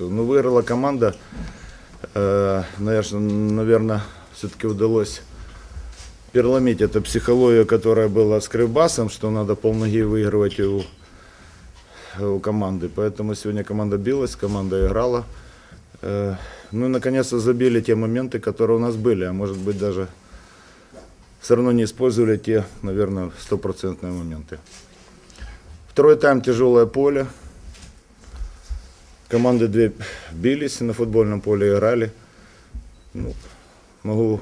Ну, выиграла команда. Э, наверное, все-таки удалось переломить эту психологию, которая была с Кривбасом, что надо полноги выигрывать у, у команды. Поэтому сегодня команда билась, команда играла. Э, ну и наконец-то забили те моменты, которые у нас были, а может быть даже все равно не использовали те, наверное, стопроцентные моменты. Второй тайм тяжелое поле. Команды две бились на футбольном поле, играли. Ну, могу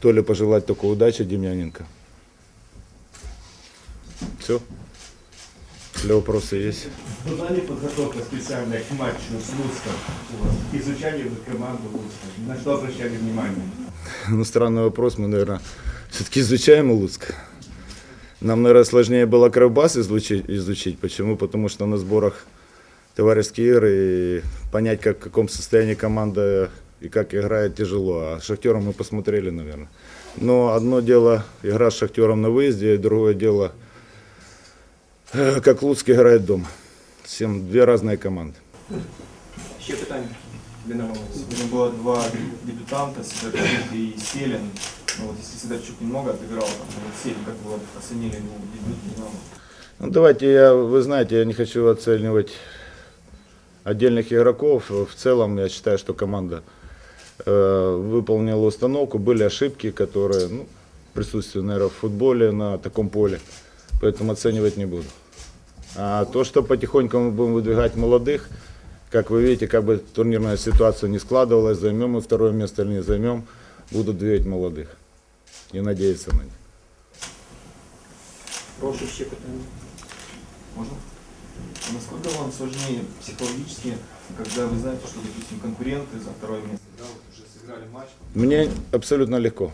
Толе пожелать только удачи, Демьяненко. Все. Для вопроса есть. Была ли подготовка специальная к матчу с Луцком? Изучали вы команду Луцка? На что обращали внимание? Ну, странный вопрос. Мы, наверное, все-таки изучаем Луцк. Нам, наверное, сложнее было Кровбас изучить, изучить. Почему? Потому что на сборах товарищеские игры и понять, как, в каком состоянии команда и как играет, тяжело. А Шахтером мы посмотрели, наверное. Но одно дело игра с Шахтером на выезде, другое дело, э, как Луцк играет дома. Всем две разные команды. Ще питання. Динамо. Сегодня было два дебютанта, Сидорчук и Селин. Ну, вот если Сидорчук немного отыграл, там, вот Селин, как вы вот оценили его дебют Динамо? Ну, давайте, я, вы знаете, я не хочу оценивать отдельных игроков. В целом, я считаю, что команда э, выполнила установку. Были ошибки, которые ну, присутствуют, наверное, в футболе на таком поле. Поэтому оценивать не буду. А то, что потихоньку мы будем выдвигать молодых, как вы видите, как бы турнирная ситуация не складывалась, займем мы второе место или не займем, будут двигать молодых и надеяться на них. Прошу питання. Можно? Насколько вам сложнее психологически, когда вы знаете, что, допустим, конкуренты за второе место да, вот уже сыграли матч, Мне абсолютно легко.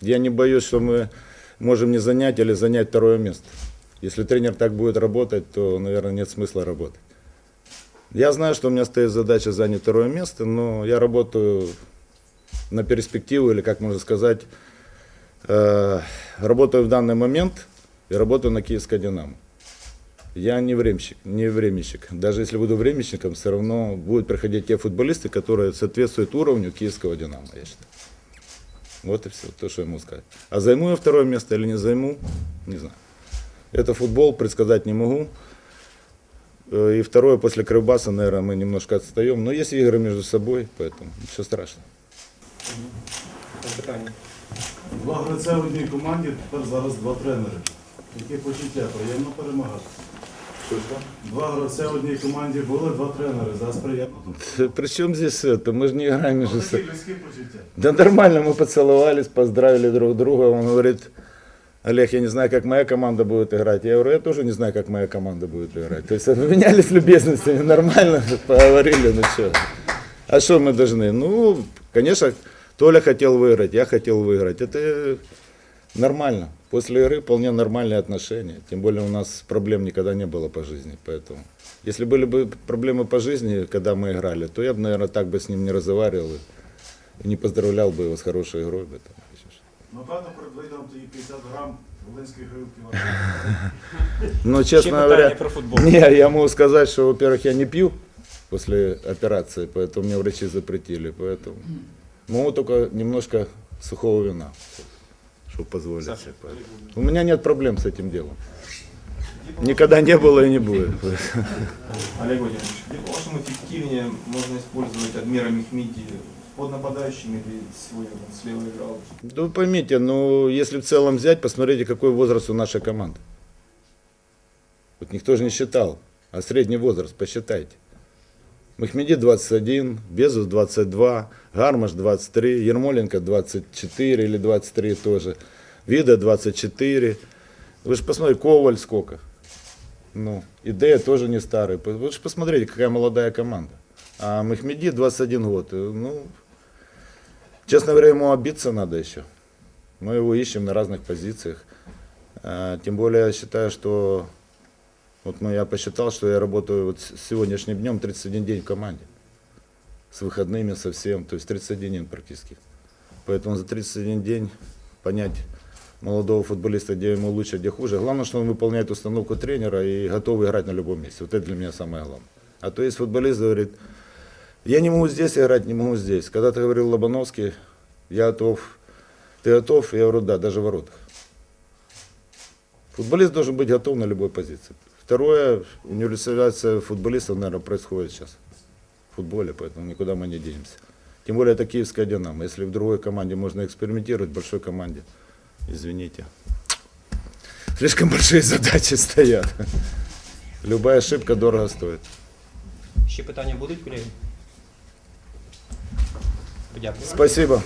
Я не боюсь, что мы можем не занять или занять второе место. Если тренер так будет работать, то, наверное, нет смысла работать. Я знаю, что у меня стоит задача занять второе место, но я работаю на перспективу, или как можно сказать, э, работаю в данный момент и работаю на Киевской Динамо. Я не временщик, не временщик. Даже если буду временщиком, все равно будут приходить те футболисты, которые соответствуют уровню Киевского Динамо, я считаю. Вот и все, то, что я могу сказать. А займу я второе место или не займу, не знаю. Это футбол, предсказать не могу. Э, И второе, после Крыбаса, наверное, мы немножко отстаем. Но есть игры между собой, поэтому ничего страшного. Там питання. Два гравця в одній команді, тепер зараз два тренери. Яке почуття? Приємно перемагати. Два гравця в одній команді були, два тренери. Зараз приємно. При чем здесь это? Мы же не играем между Такі собой. людські почуття. Да нормально, мы поцеловались, поздравили друг друга. Он говорит, Олег, я не знаю, как моя команда будет играть. Я говорю, я тоже не знаю, как моя команда будет играть. То есть обменялись любезностями, нормально поговорили, ну что. А что мы должны? Ну, конечно, Толя хотел выиграть, я хотел выиграть. Это нормально. После игры вполне нормальные отношения. Тем более у нас проблем никогда не было по жизни. Поэтому, если были бы проблемы по жизни, когда мы играли, то я бы, наверное, так бы с ним не разговаривал и- и не поздравлял бы его с хорошей игрой. бы там, еще что-то. Напевно, перед виїздом тоді 50 грам волинської гривки. Но, честно Ще питання говоря, про футбол. не, я могу сказать, что, во-первых, я не пью после операции, поэтому мне врачи запретили. Поэтому могу только немножко сухого вина, себе. Поэтому У меня нет проблем с этим делом. Никогда не было и не будет. Олег Владимирович, где, по-вашему, эффективнее можно использовать Адмира Мехмеди под нападающим или сегодня он слева играл? Да вы поймите, ну, если в целом взять, посмотрите, какой возраст у нашей команды. Вот никто же не считал, а средний возраст посчитайте. Махмеди 21, Безус 22, Гармаш 23, Ермоленко 24 или 23 тоже, Вида 24. Вы же посмотрите, Коваль сколько. Ну, идея тоже не старый. Вы же посмотрите, какая молодая команда. А Махмеди 21 год. Ну, честно говоря, ему обиться надо еще. Мы его ищем на разных позициях. А, Тем более я считаю, что вот я посчитал, что я работаю вот с сегодняшним днем 31 день в команде. С выходными совсем, то есть 31 день практически. Поэтому за 31 день понять молодого футболиста, где ему лучше, где хуже. Главное, что он выполняет установку тренера и готов играть на любом месте. Вот это для меня самое главное. А то есть футболист говорит, Я не могу здесь играть, не могу здесь. Когда ты говорил Лобановский, я готов. Ты готов? Я говорю, да, даже в воротах. Футболист должен быть готов на любой позиции. Второе, универсализация футболистов, наверное, происходит сейчас в футболе, поэтому никуда мы не денемся. Тем более это киевская «Динамо». Если в другой команде можно экспериментировать, в большой команде, извините, слишком большие задачи стоят. Любая ошибка дорого стоит. Ще питання будуть, колеги? Дякую. Спасибо.